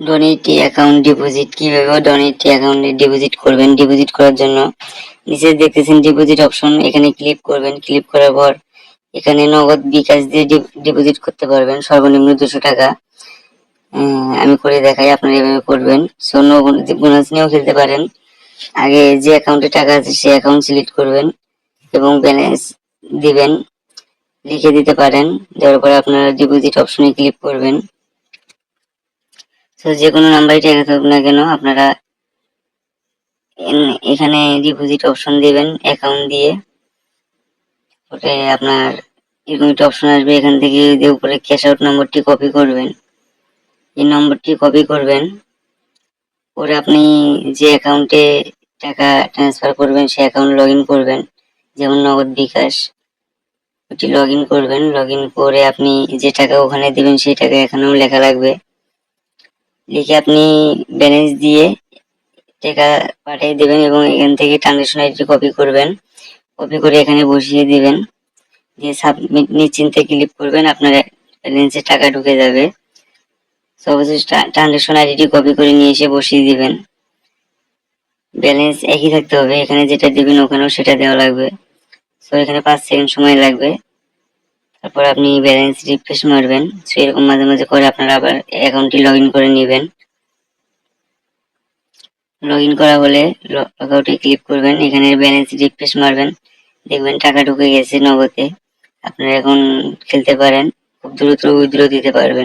Donate account deposit কীভাবে donate অ্যাকাউন্টে deposit করবেন? ডিপোজিট করার জন্য নিচে দেখতেছেন ডিপোজিট অপশন এখানে ক্লিক করবেন। ক্লিক করার পর এখানে নগদ বিকাশ দিয়ে ডিপোজিট করতে পারবেন, সর্বনিম্ন দুশো টাকা। আমি করে দেখাই, আপনারা এভাবে করবেন। সো বোনাস নিয়েও খেলতে পারেন। আগে যে অ্যাকাউন্টে টাকা আছে, সেই অ্যাকাউন্ট সিলেক্ট করবেন এবং ব্যালেন্স দিবেন, লিখে দিতে পারেন। দেওয়ার পরে আপনারা ডিপোজিট অপশনে ক্লিক করবেন। তো যে কোনো নাম্বারই টাকা থাকুক না কেন, আপনারা এখানে ডিপোজিট অপশন দিবেন অ্যাকাউন্ট দিয়ে। ওটা আপনার এরকম একটা অপশন আসবে, এখান থেকে যে উপরে ক্যাশ আউট নম্বরটি কপি করবেন। এই নম্বরটি কপি করবেন পরে আপনি যে অ্যাকাউন্টে টাকা ট্রান্সফার করবেন, সে অ্যাকাউন্ট লগ করবেন। যেমন নগদ বিকাশ, ওটি লগ করবেন। লগ করে আপনি যে টাকা ওখানে দিবেন, সেই টাকা এখানেও লেখা লাগবে। লিখে আপনি ব্যালেন্স দিয়ে টাকা পাঠিয়ে দেবেন এবং এখান থেকে ট্রানজেকশন আইডি কপি করবেন। কপি করে এখানে বসিয়ে দিবেন। দিয়ে সাবমিট নিশ্চিন্তে ক্লিক করবেন, আপনার ব্যালেন্সে টাকা ঢুকে যাবে। অবশ্যই ট্রানজেকশন আইডি কপি করে নিয়ে এসে বসিয়ে দিবেন। ব্যালেন্স একই থাকতে হবে। এখানে যেটা দিবেন ওখানেও সেটা দেওয়া লাগবে। সো এখানে পাঁচ সেকেন্ড সময় লাগবে। তারপর আপনি ব্যালেন্স রিফ্রেশ মারবেন। সো এরকম মাঝে মাঝে করে আপনারা আবার অ্যাকাউন্টটি লগ করে নেবেন। লগ করা হলে লগ আউটে ক্লিক করবেন। এখানে ব্যালেন্স রিফ্রেশ মারবেন। দেখবেন টাকা ঢুকে গেছে নগদে। আপনারা এখন খেলতে পারেন। খুব দ্রুত, উইথড্র দিতে পারবেন।